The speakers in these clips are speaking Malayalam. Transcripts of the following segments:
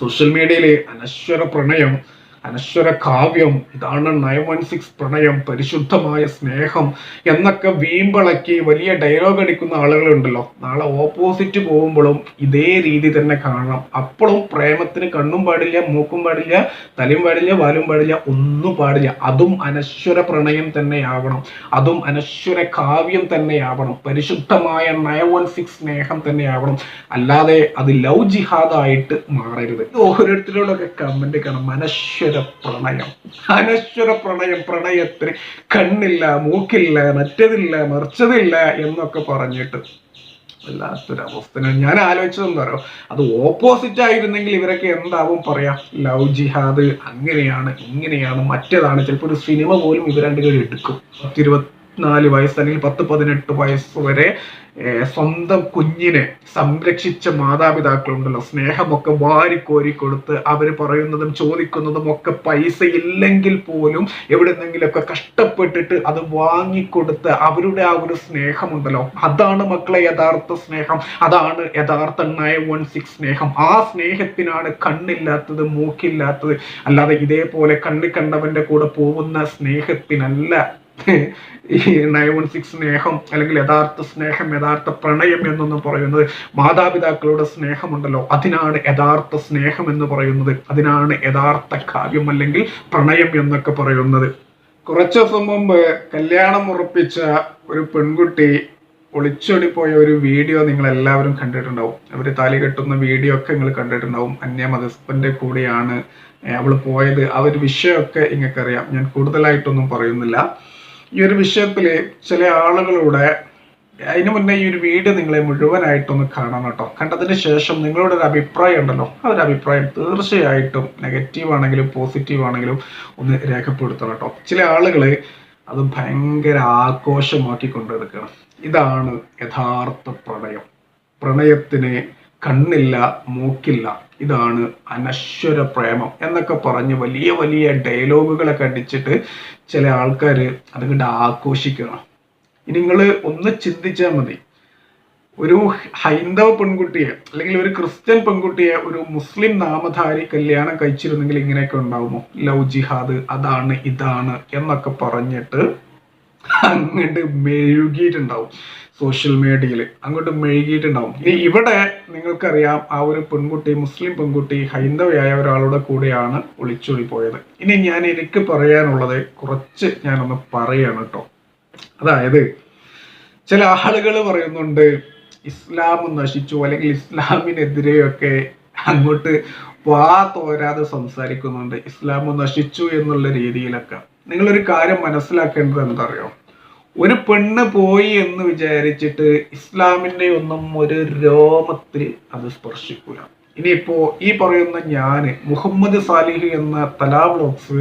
സോഷ്യൽ മീഡിയയിലെ അനശ്വര പ്രണയം അനശ്വര കാവ്യം ഇതാണ് നയൻ വൺ സിക്സ് പ്രണയം പരിശുദ്ധമായ സ്നേഹം എന്നൊക്കെ വീമ്പിളക്കി വലിയ ഡയലോഗ് അടിക്കുന്ന ആളുകളുണ്ടല്ലോ. നാളെ ഓപ്പോസിറ്റ് പോകുമ്പോഴും ഇതേ രീതി തന്നെ കാണണം. അപ്പോഴും പ്രേമത്തിന് കണ്ണും പാടില്ല മൂക്കും പാടില്ല തലയും പാടില്ല വാലും പാടില്ല ഒന്നും പാടില്ല. അതും അനശ്വര പ്രണയം തന്നെയാവണം. അതും അനശ്വര കാവ്യം തന്നെയാവണം. പരിശുദ്ധമായ നയൻ വൺ സിക്സ് സ്നേഹം തന്നെയാവണം. അല്ലാതെ അത് ലവ് ജിഹാദായിട്ട് മാറരുത്. ഓരോരുത്തരോടൊക്കെ കമന്റ് കാണാം അനശ്വര പ്രണയം. അനശ്വര പ്രണയം പ്രണയത്തിന് കണ്ണില്ല മൂക്കില്ല മറ്റതില്ല മറിച്ചതില്ല എന്നൊക്കെ പറഞ്ഞിട്ട് വല്ലാത്തൊരവസ്ഥ ഞാൻ ആലോചിച്ചതെന്ന് പറയാം അത് ഓപ്പോസിറ്റ് ആയിരുന്നെങ്കിൽ ഇവരൊക്കെ എന്താവും പറയാ? ലവ് ജിഹാദ് അങ്ങനെയാണ് ഇങ്ങനെയാണ് മറ്റേതാണ്. ചിലപ്പോൾ ഒരു സിനിമ പോലും ഇവർ എടുക്കും. പത്തിരുപത്തിനാല് വയസ്സ് അല്ലെങ്കിൽ പത്ത് പതിനെട്ട് വയസ്സ് വരെ സ്വന്തം കുഞ്ഞിനെ സംരക്ഷിച്ച മാതാപിതാക്കളുണ്ടല്ലോ. സ്നേഹമൊക്കെ വാരിക്കോരി കൊടുത്ത് അവർ പറയുന്നതും ചോദിക്കുന്നതും ഒക്കെ പൈസ ഇല്ലെങ്കിൽ പോലും എവിടെന്നെങ്കിലൊക്കെ കഷ്ടപ്പെട്ടിട്ട് അത് വാങ്ങിക്കൊടുത്ത് അവരുടെ ആ ഒരു സ്നേഹമുണ്ടല്ലോ. അതാണ് മക്കളെ യഥാർത്ഥ സ്നേഹം. അതാണ് യഥാർത്ഥ നയൻ വൺ സിക്സ് സ്നേഹം. ആ സ്നേഹത്തിനാണ് കണ്ണില്ലാത്തത് മൂക്കില്ലാത്തത്. അല്ലാതെ ഇതേപോലെ കണ്ണി കണ്ടവന്റെ കൂടെ പോകുന്ന സ്നേഹത്തിനല്ല ഈ നയൻ വൺ സിക്സ് സ്നേഹം അല്ലെങ്കിൽ യഥാർത്ഥ സ്നേഹം യഥാർത്ഥ പ്രണയം എന്നൊന്നും പറയുന്നത് മാതാപിതാക്കളുടെ സ്നേഹമുണ്ടല്ലോ. അതിനാണ് യഥാർത്ഥ സ്നേഹം എന്ന് പറയുന്നത്. അതിനാണ് യഥാർത്ഥ കാവ്യം അല്ലെങ്കിൽ പ്രണയം എന്നൊക്കെ പറയുന്നത്. കുറച്ച് ദിവസം മുമ്പ് കല്യാണം ഉറപ്പിച്ച ഒരു പെൺകുട്ടി ഒളിച്ചോടിപ്പോയ ഒരു വീഡിയോ നിങ്ങൾ എല്ലാവരും കണ്ടിട്ടുണ്ടാവും. അവർ താലി കെട്ടുന്ന വീഡിയോ ഒക്കെ നിങ്ങൾ കണ്ടിട്ടുണ്ടാവും. അന്യ മതസ്ഥന്റെ കൂടെയാണ് അവൾ പോയത്. ആ ഒരു വിഷയമൊക്കെ നിങ്ങൾക്കറിയാം. ഞാൻ കൂടുതലായിട്ടൊന്നും പറയുന്നില്ല. ഈ ഒരു വിഷയത്തിൽ ചില ആളുകളുടെ അതിനു മുന്നേ ഈ ഒരു വീഡിയോ നിങ്ങളെ മുഴുവനായിട്ടൊന്ന് കാണണം കേട്ടോ. കണ്ടതിന് ശേഷം നിങ്ങളുടെ ഒരു അഭിപ്രായം ഉണ്ടല്ലോ. ആ ഒരു അഭിപ്രായം തീർച്ചയായിട്ടും നെഗറ്റീവ് ആണെങ്കിലും പോസിറ്റീവ് ആണെങ്കിലും ഒന്ന് രേഖപ്പെടുത്തണം കേട്ടോ. ചില ആളുകൾ അത് ഭയങ്കര ആഘോഷമാക്കി കൊണ്ടെടുക്കണം ഇതാണ് യഥാർത്ഥ പ്രണയം. പ്രണയത്തിന് കണ്ണില്ല മൂക്കില്ല. ഇതാണ് അനശ്വര പ്രേമം എന്നൊക്കെ പറഞ്ഞ് വലിയ വലിയ ഡയലോഗുകളൊക്കെ അടിച്ചിട്ട് ചില ആൾക്കാർ അതുകൊണ്ട് ആഘോഷിക്കണം. ഇനി നിങ്ങൾ ഒന്ന് ചിന്തിച്ചാൽ മതി. ഒരു ഹൈന്ദവ പെൺകുട്ടിയെ അല്ലെങ്കിൽ ഒരു ക്രിസ്ത്യൻ പെൺകുട്ടിയെ ഒരു മുസ്ലിം നാമധാരി കല്യാണം കഴിച്ചിരുന്നെങ്കിൽ ഇങ്ങനെയൊക്കെ ഉണ്ടാവുമോ? ലവ് ജിഹാദ് അതാണ് ഇതാണ് എന്നൊക്കെ പറഞ്ഞിട്ട് അങ്ങോട്ട് മെഴുകിയിട്ടുണ്ടാവും. സോഷ്യൽ മീഡിയയിൽ അങ്ങോട്ട് മെഴുകിയിട്ടുണ്ടാവും. ഇനി ഇവിടെ നിങ്ങൾക്കറിയാം ആ ഒരു പെൺകുട്ടി മുസ്ലിം പെൺകുട്ടി ഹൈന്ദവയായ ഒരാളുടെ കൂടെയാണ് ഒളിച്ചോടി പോയത് ഇനി ഞാൻ എനിക്ക് പറയാനുള്ളത് കുറച്ച് ഞാനൊന്ന് പറയാണ് കേട്ടോ. അതായത് ചില ആളുകൾ പറയുന്നുണ്ട് ഇസ്ലാം നശിച്ചു അല്ലെങ്കിൽ ഇസ്ലാമിനെതിരെയൊക്കെ അങ്ങോട്ട് വാ തോരാതെ സംസാരിക്കുന്നുണ്ട്. ഇസ്ലാം നശിച്ചു എന്നുള്ള രീതിയിലൊക്കെ. നിങ്ങളൊരു കാര്യം മനസ്സിലാക്കേണ്ടത് എന്താ അറിയോ ഒരു പെണ്ണ് പോയി എന്ന് വിചാരിച്ചിട്ട് ഇസ്ലാമിന്റെ ഒന്നും ഒരു രോമത്തിൽ അത് സ്പർശിക്കൂല. ഇനിയിപ്പോ ഈ പറയുന്ന ഞാൻ മുഹമ്മദ് സാലിഹ് എന്ന തലാ ബ്ലോക്സ്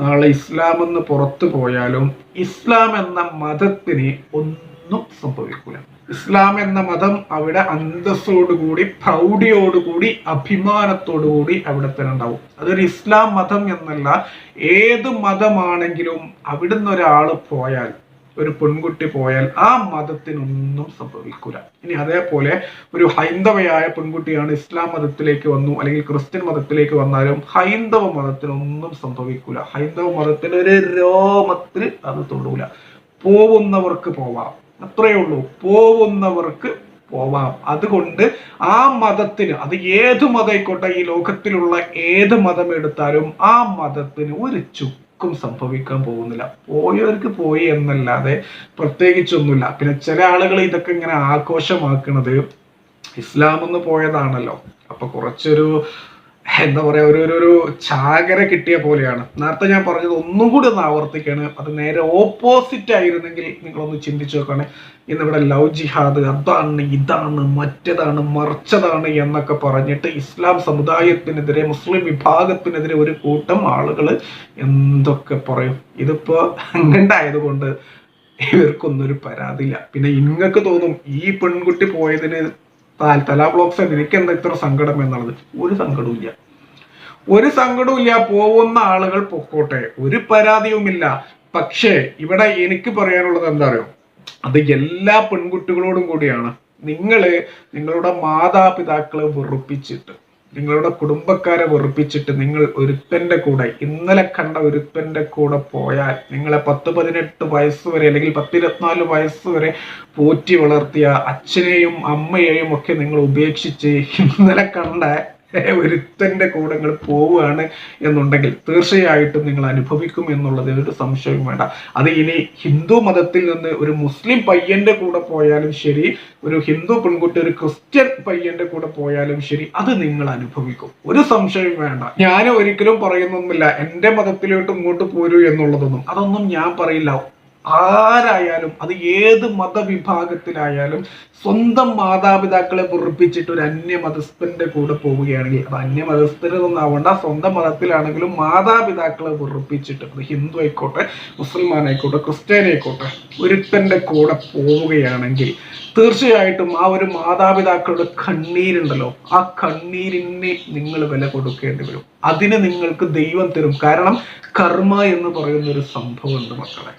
നാളെ ഇസ്ലാം എന്ന് പുറത്തു പോയാലും ഇസ്ലാം എന്ന മതത്തിന് ഒന്നും സംഭവിക്കൂല. ഇസ്ലാം എന്ന മതം അവിടെ അന്തസ്സോടുകൂടി പ്രൗഢിയോടുകൂടി അഭിമാനത്തോടുകൂടി അവിടെ തന്നെ ഉണ്ടാവും അതൊരു ഇസ്ലാം മതം എന്നല്ല ഏത് മതമാണെങ്കിലും അവിടുന്ന് ഒരാൾ പോയാൽ ഒരു പെൺകുട്ടി പോയാൽ ആ മതത്തിനൊന്നും സംഭവിക്കൂല. ഇനി അതേപോലെ ഒരു ഹൈന്ദവയായ പെൺകുട്ടിയാണ് ഇസ്ലാം മതത്തിലേക്ക് വന്നു അല്ലെങ്കിൽ ക്രിസ്ത്യൻ മതത്തിലേക്ക് വന്നാലും ഹൈന്ദവ മതത്തിനൊന്നും സംഭവിക്കൂല. ഹൈന്ദവ മതത്തിന് ഒരു രോമത്തിൽ അത് തൊടൂല. പോവുന്നവർക്ക് പോവാം. അത്രയേ ഉള്ളൂ. പോവുന്നവർക്ക് പോവാം. അതുകൊണ്ട് ആ മതത്തിന് അത് ഏത് മതമായിക്കോട്ടെ ഈ ലോകത്തിലുള്ള ഏത് മതം എടുത്താലും ആ മതത്തിന് ഒരു ചുക്കും സംഭവിക്കാൻ പോകുന്നില്ല. പോയവർക്ക് പോയി എന്നല്ലാതെ പ്രത്യേകിച്ചൊന്നുമില്ല. പിന്നെ ചില ആളുകൾ ഇതൊക്കെ ഇങ്ങനെ ആഘോഷമാക്കുന്നത് ഇസ്ലാം എന്ന് പോയതാണല്ലോ. അപ്പൊ കുറച്ചൊരു എന്താ പറയാ ഒരു ഒരു ഒരു ചാകര കിട്ടിയ പോലെയാണ്. നേരത്തെ ഞാൻ പറഞ്ഞത് ഒന്നും കൂടി ഒന്ന് ആവർത്തിക്കാണ്. അത് നേരെ ഓപ്പോസിറ്റ് ആയിരുന്നെങ്കിൽ നിങ്ങളൊന്ന് ചിന്തിച്ചു നോക്കുകയാണ് ഇന്നിവിടെ ലവ് ജിഹാദ് അതാണ് ഇതാണ് മറ്റേതാണ് മറിച്ചതാണ് എന്നൊക്കെ പറഞ്ഞിട്ട് ഇസ്ലാം സമുദായത്തിനെതിരെ മുസ്ലിം വിഭാഗത്തിനെതിരെ ഒരു കൂട്ടം ആളുകൾ എന്തൊക്കെ പറയും. ഇതിപ്പോ അങ്ങണ്ടായതുകൊണ്ട് ഇവർക്കൊന്നും ഒരു പരാതിയില്ല. പിന്നെ ഇങ്ങക്ക് തോന്നും ഈ പെൺകുട്ടി പോയതിന് താൽ- തലാ ബ്ലോക്സ് നിനക്ക് എന്താ ഇത്ര സങ്കടം എന്നുള്ളത്? ഒരു സങ്കടവും ഒരു സങ്കടവും ഇല്ല പോകുന്ന ആളുകൾ പൊക്കോട്ടെ. ഒരു പരാതിയുമില്ല. പക്ഷേ ഇവിടെ എനിക്ക് പറയാനുള്ളത് എന്താ അറിയോ? അത് എല്ലാ പെൺകുട്ടികളോടും കൂടിയാണ്. നിങ്ങൾ നിങ്ങളുടെ മാതാപിതാക്കളെ വെറുപ്പിച്ചിട്ട്. നിങ്ങളുടെ കുടുംബക്കാരെ വെറുപ്പിച്ചിട്ട് നിങ്ങൾ ഒരുത്തന്റെ കൂടെ ഇന്നലെ കണ്ട ഒരുത്തന്റെ കൂടെ പോയാൽ നിങ്ങളെ പത്ത് പതിനെട്ട് വയസ്സ് വരെ അല്ലെങ്കിൽ പത്തിരുപത്തിനാല് വയസ്സ് വരെ പോറ്റി വളർത്തിയ അച്ഛനെയും അമ്മയെയും ഒക്കെ നിങ്ങൾ ഉപേക്ഷിച്ച് ഇന്നലെ കണ്ട ഒരുത്തന്റെ കൂടെ നിങ്ങൾ പോവുകയാണ് എന്നുണ്ടെങ്കിൽ തീർച്ചയായിട്ടും നിങ്ങൾ അനുഭവിക്കും എന്നുള്ളത് ഒരു സംശയവും വേണ്ട. അത് ഇനി ഹിന്ദു മതത്തിൽ നിന്ന് ഒരു മുസ്ലിം പയ്യന്റെ കൂടെ പോയാലും ശരി ഒരു ഹിന്ദു പെൺകുട്ടി ഒരു ക്രിസ്ത്യൻ പയ്യന്റെ കൂടെ പോയാലും ശരി അത് നിങ്ങൾ അനുഭവിക്കും. ഒരു സംശയവും വേണ്ട. ഞാൻ ഒരിക്കലും പറയുന്നൊന്നുമില്ല എന്റെ മതത്തിലോട്ട് ഇങ്ങോട്ട് പോരൂ എന്നുള്ളതൊന്നും. അതൊന്നും ഞാൻ പറയില്ല. ആരായാലും അത് ഏത് മതവിഭാഗത്തിലായാലും സ്വന്തം മാതാപിതാക്കളെ പൊറിപ്പിച്ചിട്ട് ഒരു അന്യമതസ്ഥന്റെ കൂടെ പോവുകയാണെങ്കിൽ അത് അന്യമതസ്ഥരൊന്നാവണ്ട സ്വന്തം മതത്തിലാണെങ്കിലും മാതാപിതാക്കളെ പൊറിപ്പിച്ചിട്ട് അത് ഹിന്ദു ആയിക്കോട്ടെ മുസൽമാൻ ആയിക്കോട്ടെ ക്രിസ്ത്യാനി ഒരുത്തന്റെ കൂടെ പോവുകയാണെങ്കിൽ തീർച്ചയായിട്ടും ആ ഒരു മാതാപിതാക്കളുടെ കണ്ണീരുണ്ടല്ലോ ആ കണ്ണീരിനെ നിങ്ങൾ വില കൊടുക്കേണ്ടി വരും. അതിന് നിങ്ങൾക്ക് ദൈവം തരും. കാരണം കർമ്മ എന്ന് പറയുന്ന ഒരു സംഭവമുണ്ട് മക്കളെ.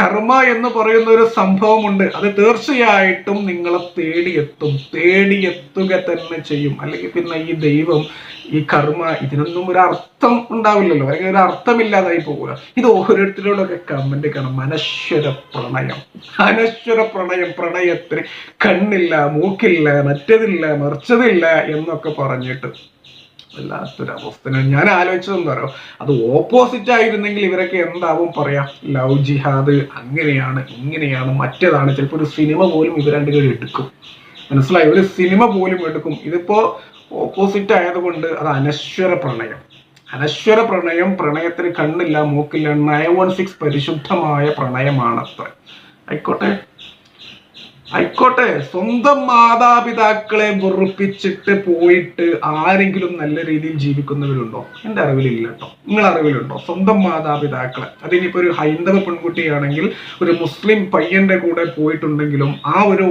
കർമ്മ എന്ന് പറയുന്ന ഒരു സംഭവമുണ്ട്. അത് തീർച്ചയായിട്ടും നിങ്ങളെ തേടിയെത്തും. തേടിയെത്തുക തന്നെ ചെയ്യും. അല്ലെങ്കിൽ പിന്നെ ഈ ദൈവം ഈ കർമ്മ ഇതിനൊന്നും ഒരു അർത്ഥം ഉണ്ടാവില്ലല്ലോ. അല്ലെങ്കിൽ ഒരു അർത്ഥമില്ലാതായി പോകുക ഇത് ഓരോരുത്തരോടൊക്കെ കമന്റ് കാണാം അനശ്വര പ്രണയം. അനശ്വര പ്രണയം. പ്രണയത്തിന് കണ്ണില്ല മൂക്കില്ല മറ്റതില്ല മറിച്ചതില്ല എന്നൊക്കെ പറഞ്ഞിട്ട്. വല്ലാത്തൊരവസ്ഥ ഞാൻ ആലോചിച്ചത് പറയാം അത് ഓപ്പോസിറ്റ് ആയിരുന്നെങ്കിൽ ഇവരൊക്കെ എന്താവും പറയാം? ലവ് ജിഹാദ് അങ്ങനെയാണ് ഇങ്ങനെയാണ് മറ്റേതാണ്. ചിലപ്പോൾ ഒരു സിനിമ പോലും ഇവർ രണ്ടുപേരും എടുക്കും. മനസ്സിലായി? ഒരു സിനിമ പോലും എടുക്കും. ഇതിപ്പോ ഓപ്പോസിറ്റ് ആയതുകൊണ്ട് അത് അനശ്വര പ്രണയം. അനശ്വര പ്രണയം പ്രണയത്തിന് കണ്ണില്ല മൂക്കില്ല നയൻ വൺ സിക്സ് പരിശുദ്ധമായ പ്രണയമാണ് അത്ര ആയിക്കോട്ടെ. ആയിക്കോട്ടെ. സ്വന്തം മാതാപിതാക്കളെ വെറുപ്പിച്ചിട്ട് പോയിട്ട് ആരെങ്കിലും നല്ല രീതിയിൽ ജീവിക്കുന്നവരുണ്ടോ? എന്റെ അറിവിലില്ല കേട്ടോ നിങ്ങൾ അറിവിലുണ്ടോ? സ്വന്തം മാതാപിതാക്കളെ. അതിനിപ്പോ ഒരു ഹൈന്ദവ പെൺകുട്ടിയാണെങ്കിൽ ഒരു മുസ്ലിം പയ്യന്റെ കൂടെ പോയിട്ടുണ്ടെങ്കിലും ആ ഒരു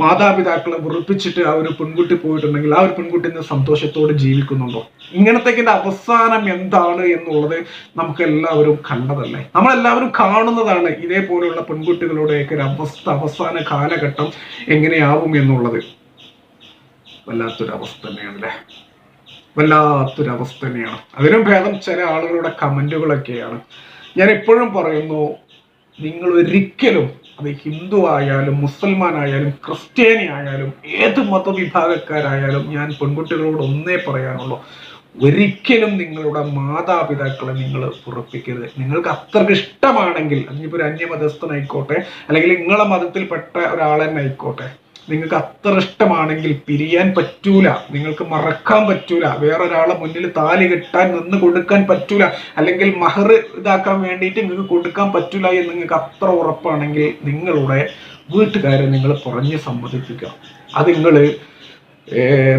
മാതാപിതാക്കളെ വെറുപ്പിച്ചിട്ട് ആ ഒരു പെൺകുട്ടി പോയിട്ടുണ്ടെങ്കിൽ ആ ഒരു പെൺകുട്ടി ഇന്ന് സന്തോഷത്തോടെ ജീവിക്കുന്നുണ്ടോ? ഇങ്ങനത്തേക്ക് അവസാനം എന്താണ് എന്നുള്ളത് നമുക്ക് എല്ലാവരും കണ്ടതല്ലേ? നമ്മളെല്ലാവരും കാണുന്നതാണ് ഇതേപോലെയുള്ള പെൺകുട്ടികളുടെയൊക്കെ ഒരു അവസ്ഥ അവസാന കാലഘട്ടം എങ്ങനെയാവും എന്നുള്ളത്. വല്ലാത്തൊരവസ്ഥ തന്നെയാണല്ലേ? വല്ലാത്തൊരവസ്ഥ തന്നെയാണ്. അതിനും ഭേദം ചില ആളുകളുടെ കമന്റുകളൊക്കെയാണ്. ഞാൻ എപ്പോഴും പറയുന്നു നിങ്ങൾ ഒരിക്കലും അത് ഹിന്ദു ആയാലും മുസൽമാൻ ആയാലും ക്രിസ്ത്യാനി ആയാലും ഏത് മതവിഭാഗക്കാരായാലും ഞാൻ പെൺകുട്ടികളോട് ഒന്നേ പറയാനുള്ളൂ. ഒരിക്കലും നിങ്ങളുടെ മാതാപിതാക്കളെ നിങ്ങൾ ഉറപ്പിക്കരുത്. നിങ്ങൾക്ക് അത്രയ്ക്ക് ഇഷ്ടമാണെങ്കിൽ അതിനിപ്പോൾ ഒരു അന്യമതസ്ഥനായിക്കോട്ടെ അല്ലെങ്കിൽ നിങ്ങളെ മതത്തിൽപ്പെട്ട ഒരാൾ തന്നെ ആയിക്കോട്ടെ നിങ്ങൾക്ക് അത്ര ഇഷ്ടമാണെങ്കിൽ പിരിയാൻ പറ്റൂല. നിങ്ങൾക്ക് മറക്കാൻ പറ്റൂല. വേറൊരാളെ മുന്നിൽ താലി കെട്ടാൻ നിന്ന് കൊടുക്കാൻ പറ്റൂല. അല്ലെങ്കിൽ മഹർ ഇതാക്കാൻ വേണ്ടിയിട്ട് നിങ്ങൾക്ക് കൊടുക്കാൻ പറ്റൂല എന്ന് നിങ്ങൾക്ക് അത്ര ഉറപ്പാണെങ്കിൽ നിങ്ങളുടെ വീട്ടുകാരെ നിങ്ങൾ പറഞ്ഞ് സമ്മതിപ്പിക്കുക. അത് നിങ്ങൾ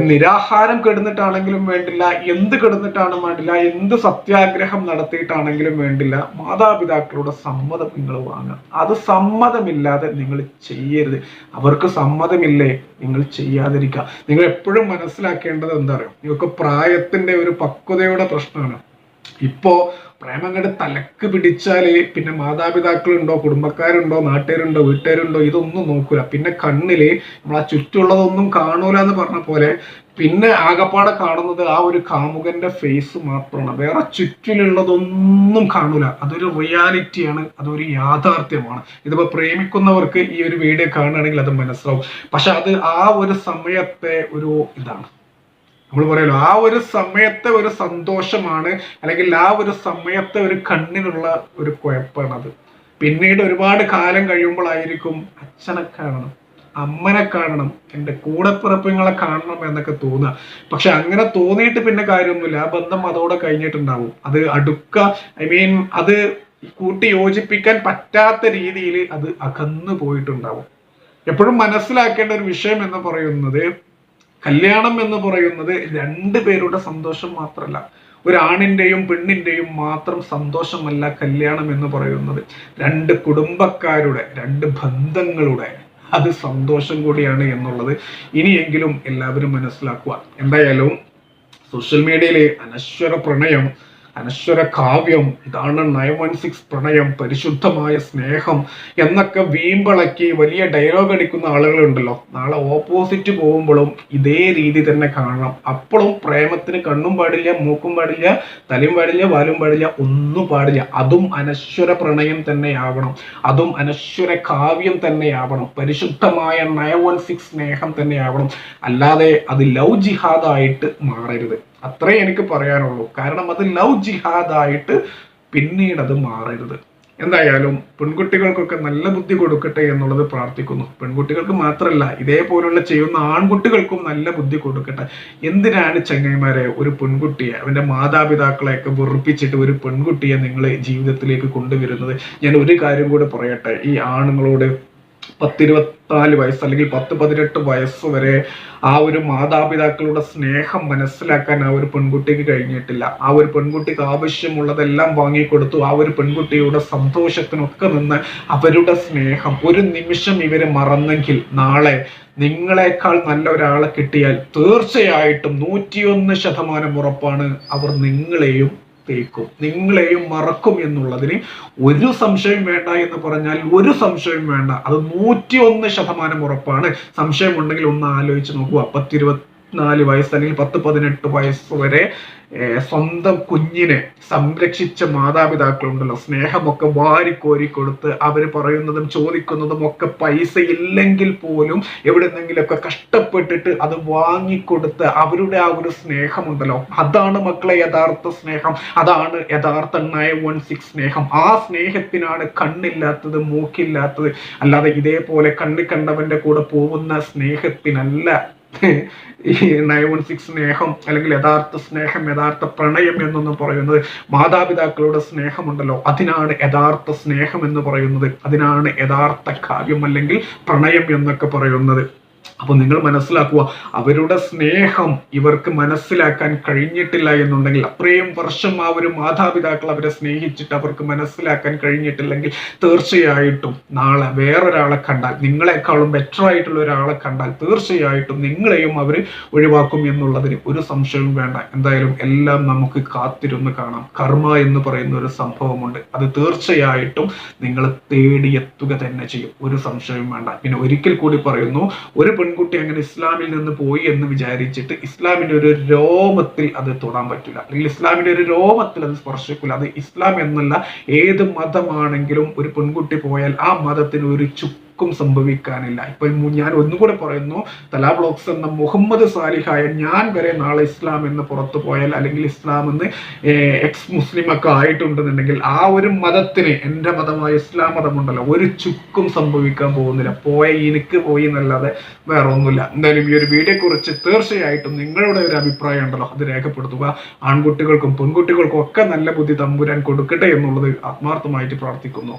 നിരാഹാരം കിടന്നിട്ടാണെങ്കിലും വേണ്ടില്ല എന്ത് കെടുന്നിട്ടാണ് വേണ്ടില്ല എന്ത് സത്യാഗ്രഹം നടത്തിയിട്ടാണെങ്കിലും വേണ്ടില്ല മാതാപിതാക്കളുടെ സമ്മതം നിങ്ങൾ വാങ്ങുക. അത് സമ്മതമില്ലാതെ നിങ്ങൾ ചെയ്യരുത്. അവർക്ക് സമ്മതമില്ലേ? നിങ്ങൾ ചെയ്യാതിരിക്കുക. നിങ്ങൾ എപ്പോഴും മനസ്സിലാക്കേണ്ടത് എന്താ പറയുക നിങ്ങൾക്ക് പ്രായത്തിന്റെ ഒരു പക്വതയുടെ പ്രശ്നമാണ്. ഇപ്പോ പ്രേമം അങ്ങോട്ട് തലക്ക് പിടിച്ചാൽ പിന്നെ മാതാപിതാക്കളുണ്ടോ കുടുംബക്കാരുണ്ടോ നാട്ടുകാരുണ്ടോ വീട്ടുകാരുണ്ടോ ഇതൊന്നും നോക്കൂല. പിന്നെ കണ്ണിൽ നമ്മൾ ആ ചുറ്റുള്ളതൊന്നും കാണൂല എന്ന് പറഞ്ഞ പോലെ പിന്നെ ആകപ്പാടെ കാണുന്നത് ആ ഒരു കാമുകന്റെ ഫേസ് മാത്രമാണ്. വേറെ ചുറ്റിലുള്ളതൊന്നും കാണൂല. അതൊരു റിയാലിറ്റിയാണ് അതൊരു യാഥാർത്ഥ്യമാണ്. ഇതിപ്പോ പ്രേമിക്കുന്നവർക്ക് ഈ ഒരു വീഡിയോ കാണുകയാണെങ്കിൽ അത് മനസ്സിലാവും. പക്ഷെ അത് ആ ഒരു സമയത്തെ ഒരു ഇതാണ്. നമ്മൾ പറയല്ലോ ആ ഒരു സമയത്തെ ഒരു സന്തോഷമാണ് അല്ലെങ്കിൽ ആ ഒരു സമയത്തെ ഒരു കണ്ണിനുള്ള ഒരു കുഴപ്പമാണ് അത് പിന്നീട് ഒരുപാട് കാലം കഴിയുമ്പോഴായിരിക്കും അച്ഛനെ കാണണം അമ്മനെ കാണണം എന്റെ കൂടെപ്പിറപ്പുങ്ങളെ കാണണം എന്നൊക്കെ തോന്നുക. പക്ഷെ അങ്ങനെ തോന്നിയിട്ട് പിന്നെ കാര്യമൊന്നുമില്ല. ആ ബന്ധം അതോടെ കഴിഞ്ഞിട്ടുണ്ടാവും. അത് അടുക്ക ഐ മീൻ അത് കൂട്ടി യോജിപ്പിക്കാൻ പറ്റാത്ത രീതിയിൽ അത് അകന്നു പോയിട്ടുണ്ടാവും. എപ്പോഴും മനസ്സിലാക്കേണ്ട ഒരു വിഷയം എന്ന് പറയുന്നത് കല്യാണം എന്ന് പറയുന്നത് രണ്ടു പേരുടെ സന്തോഷം മാത്രമല്ല ഒരാണിന്റെയും പെണ്ണിന്റെയും മാത്രം സന്തോഷമല്ല കല്യാണം എന്ന് പറയുന്നത്. രണ്ട് കുടുംബക്കാരുടെ രണ്ട് ബന്ധങ്ങളുടെ അത് സന്തോഷം കൂടിയാണ് എന്നുള്ളത് ഇനിയെങ്കിലും എല്ലാവരും മനസ്സിലാക്കുക. എന്തായാലും സോഷ്യൽ മീഡിയയിലെ അനശ്വര പ്രണയം അനശ്വര കാവ്യം ഇതാണ് നയൻ വൺ സിക്സ് പ്രണയം പരിശുദ്ധമായ സ്നേഹം എന്നൊക്കെ വീമ്പിളക്കി വലിയ ഡയലോഗ് അടിക്കുന്ന ആളുകളുണ്ടല്ലോ. നാളെ ഓപ്പോസിറ്റ് പോകുമ്പോഴും ഇതേ രീതി തന്നെ കാണണം. അപ്പോഴും പ്രേമത്തിന് കണ്ണും പാടില്ല മൂക്കും പാടില്ല തലയും പാടില്ല വാലും പാടില്ല ഒന്നും പാടില്ല. അതും അനശ്വര പ്രണയം തന്നെയാവണം. അതും അനശ്വര കാവ്യം തന്നെയാവണം. പരിശുദ്ധമായ നയൻ വൺ സിക്സ് സ്നേഹം തന്നെയാവണം. അല്ലാതെ അത് ലവ് ജിഹാദായിട്ട് മാറരുത്. അത്രേ എനിക്ക് പറയാനുള്ളൂ. കാരണം അത് ലവ് ജിഹാദായിട്ട് പിന്നീട് അത് മാറരുത്. എന്തായാലും പെൺകുട്ടികൾക്കൊക്കെ നല്ല ബുദ്ധി കൊടുക്കട്ടെ എന്നുള്ളത് പ്രാർത്ഥിക്കുന്നു. പെൺകുട്ടികൾക്ക് മാത്രമല്ല ഇതേപോലുള്ള ചെയ്യുന്ന ആൺകുട്ടികൾക്കും നല്ല ബുദ്ധി കൊടുക്കട്ടെ. എന്തിനാണ് ചങ്ങൈമാരെ ഒരു പെൺകുട്ടിയെ അവന്റെ മാതാപിതാക്കളെയൊക്കെ വെറുപ്പിച്ചിട്ട് ഒരു പെൺകുട്ടിയെ നിങ്ങൾ ജീവിതത്തിലേക്ക് കൊണ്ടുവരുന്നത്? ഞാൻ ഒരു കാര്യം കൂടെ പറയട്ടെ. ഈ ആണുങ്ങളോട് പത്തിരുപത്തിനാല് വയസ്സ് അല്ലെങ്കിൽ പത്ത് പതിനെട്ട് വയസ്സ് വരെ ആ ഒരു മാതാപിതാക്കളുടെ സ്നേഹം മനസ്സിലാക്കാൻ ആ ഒരു പെൺകുട്ടിക്ക് കഴിഞ്ഞിട്ടില്ല. ആ ഒരു പെൺകുട്ടിക്ക് ആവശ്യമുള്ളതെല്ലാം വാങ്ങിക്കൊടുത്തു. ആ ഒരു പെൺകുട്ടിയുടെ സന്തോഷത്തിനൊക്കെ നിന്ന് അവരുടെ സ്നേഹം. ഒരു നിമിഷം ഇവരെ മറന്നെങ്കിൽ നാളെ നിങ്ങളെക്കാൾ നല്ല ഒരാളെ കിട്ടിയാൽ തീർച്ചയായിട്ടും നൂറ്റിയൊന്ന് ശതമാനം ഉറപ്പാണ് അവർ നിങ്ങളെയും തേക്കും നിങ്ങളെയും മറക്കും എന്നുള്ളതിന് ഒരു സംശയം വേണ്ട എന്ന് പറഞ്ഞാൽ ഒരു സംശയം വേണ്ട. അത് നൂറ്റി ഒന്ന് ശതമാനം ഉറപ്പാണ്. സംശയം ഉണ്ടെങ്കിൽ ഒന്ന് ആലോചിച്ച് നോക്കൂ. പത്തിരുപത്തിനാല് വയസ്സ് അല്ലെങ്കിൽ പത്ത് പതിനെട്ട് വയസ്സ് വരെ സ്വന്തം കുഞ്ഞിനെ സംരക്ഷിച്ച മാതാപിതാക്കളുണ്ടല്ലോ. സ്നേഹമൊക്കെ വാരിക്കോരി കൊടുത്ത് അവർ പറയുന്നതും ചോദിക്കുന്നതും ഒക്കെ പൈസ ഇല്ലെങ്കിൽ പോലും എവിടെന്നെങ്കിലൊക്കെ കഷ്ടപ്പെട്ടിട്ട് അത് വാങ്ങിക്കൊടുത്ത് അവരുടെ ആ ഒരു സ്നേഹമുണ്ടല്ലോ. അതാണ് മക്കളെ യഥാർത്ഥ സ്നേഹം. അതാണ് യഥാർത്ഥ നയൻ വൺ സിക്സ് സ്നേഹം. ആ സ്നേഹത്തിനാണ് കണ്ണില്ലാത്തത് മൂക്കില്ലാത്തത്. അല്ലാതെ ഇതേപോലെ കണ്ണ് കണ്ടവന്റെ കൂടെ പോകുന്ന സ്നേഹത്തിനല്ല ഈ നയൻ വൺ സിക്സ് സ്നേഹം അല്ലെങ്കിൽ യഥാർത്ഥ സ്നേഹം യഥാർത്ഥ പ്രണയം എന്നൊന്നും പറയുന്നത് മാതാപിതാക്കളുടെ സ്നേഹമുണ്ടല്ലോ. അതിനാണ് യഥാർത്ഥ സ്നേഹം എന്ന് പറയുന്നത്. അതിനാണ് യഥാർത്ഥ കാവ്യം അല്ലെങ്കിൽ പ്രണയം എന്നൊക്കെ പറയുന്നത്. അപ്പൊ നിങ്ങൾ മനസ്സിലാക്കുക അവരുടെ സ്നേഹം ഇവർക്ക് മനസ്സിലാക്കാൻ കഴിഞ്ഞിട്ടില്ല എന്നുണ്ടെങ്കിൽ അത്രയും വർഷം ആ ഒരു മാതാപിതാക്കൾ അവരെ സ്നേഹിച്ചിട്ട് അവർക്ക് മനസ്സിലാക്കാൻ കഴിഞ്ഞിട്ടില്ലെങ്കിൽ തീർച്ചയായിട്ടും നാളെ വേറൊരാളെ കണ്ടാൽ നിങ്ങളെക്കാളും ബെറ്റർ ആയിട്ടുള്ള ഒരാളെ കണ്ടാൽ തീർച്ചയായിട്ടും നിങ്ങളെയും അവർ ഒഴിവാക്കും എന്നുള്ളതിന് ഒരു സംശയവും വേണ്ട. എന്തായാലും എല്ലാം നമുക്ക് കാത്തിരുന്ന് കാണാം. കർമ്മ എന്ന് പറയുന്ന ഒരു സംഭവമുണ്ട്. അത് തീർച്ചയായിട്ടും നിങ്ങൾ തേടിയെത്തുക തന്നെ ചെയ്യും. ഒരു സംശയവും വേണ്ട. പിന്നെ ഒരിക്കൽ കൂടി പറയുന്നു ഒരു പെൺകുട്ടി അങ്ങനെ ഇസ്ലാമിൽ നിന്ന് പോയി എന്ന് വിചാരിച്ചിട്ട് ഇസ്ലാമിന്റെ ഒരു രോമത്തിൽ അത് തൊടാൻ പറ്റില്ല. അല്ലെങ്കിൽ ഇസ്ലാമിന്റെ ഒരു രോമത്തിൽ അത് സ്പർശിക്കില്ല അത് ഇസ്ലാം എന്നല്ല ഏത് മതമാണെങ്കിലും ഒരു പെൺകുട്ടി പോയാൽ ആ മതത്തിന് ഒരു ചുക്ക് ആർക്കും സംഭവിക്കാനില്ല. ഇപ്പൊ ഞാൻ ഒന്നുകൂടെ പറയുന്നു തലാ ബ്ലോക്സ് എന്ന മുഹമ്മദ് സാലിഹായ ഞാൻ വരെ നാളെ ഇസ്ലാം എന്ന് പുറത്തു പോയാൽ അല്ലെങ്കിൽ ഇസ്ലാം എന്ന് എക്സ് മുസ്ലിം ഒക്കെ ആയിട്ടുണ്ടെന്നുണ്ടെങ്കിൽ ആ ഒരു മതത്തിന് എന്റെ മതമായ ഇസ്ലാം മതമുണ്ടല്ലോ ഒരു ചുക്കും സംഭവിക്കാൻ പോകുന്നില്ല. പോയ എനിക്ക് പോയി എന്നല്ലാതെ വേറെ ഒന്നുമില്ല എന്തായാലും ഈ ഒരു വീഡിയോ കുറിച്ച് തീർച്ചയായിട്ടും നിങ്ങളുടെ ഒരു അഭിപ്രായം ഉണ്ടല്ലോ അത് രേഖപ്പെടുത്തുക. ആൺകുട്ടികൾക്കും പെൺകുട്ടികൾക്കും ഒക്കെ നല്ല ബുദ്ധി തമ്പുരാൻ കൊടുക്കട്ടെ എന്നുള്ളത് ആത്മാർത്ഥമായിട്ട് പ്രാർത്ഥിക്കുന്നു.